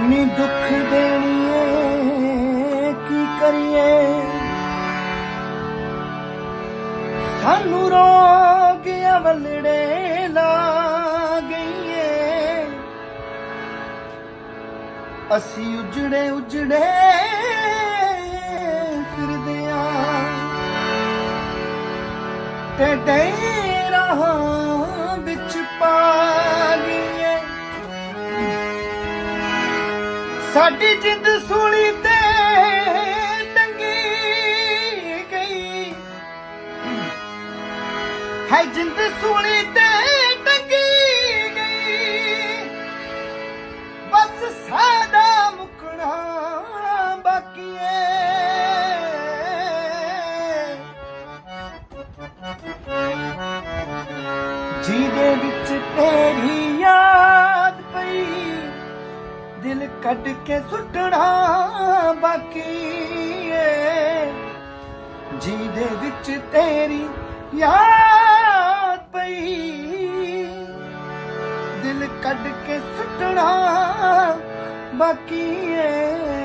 ਨੀ ਦੁੱਖ ਦੇਣੀਏ, ਕੀ ਕਰੀਏ? ਸਾਨੂੰ ਰੋਗ ਅਵਲੜੇ ਲਾ ਗਈਏ। ਅਸੀਂ ਉਜੜੇ ਉਜੜੇ ਫਿਰਦੇ ਆ। ਤੇ ਡੇਰਾ ਰਾਹਾਂ ਸਾਡੀ ਜਿੰਦ ਸੂਲੀ ਤੇ ਟੰਗੀ ਗਈ। ਹੈ ਜਿੰਦ ਸੂਲੀ ਤੇ ਟੰਗੀ ਗਈ। ਬਸ ਸਾਡਾ ਮੁਕਣਾ ਬਾਕੀ ਏ। ਜਿਹਦੇ ਵਿੱਚ ਤੇਰੀ ਯਾਦ ਦਿਲ ਕੱਢ ਕੇ ਸੁੱਟਣਾ ਬਾਕੀ ਏ। ਜਿਹਦੇ ਵਿੱਚ ਤੇਰੀ ਯਾਦ ਪਈ। ਦਿਲ ਕੱਢ ਕੇ ਸੁੱਟਣਾ ਬਾਕੀ ਏ।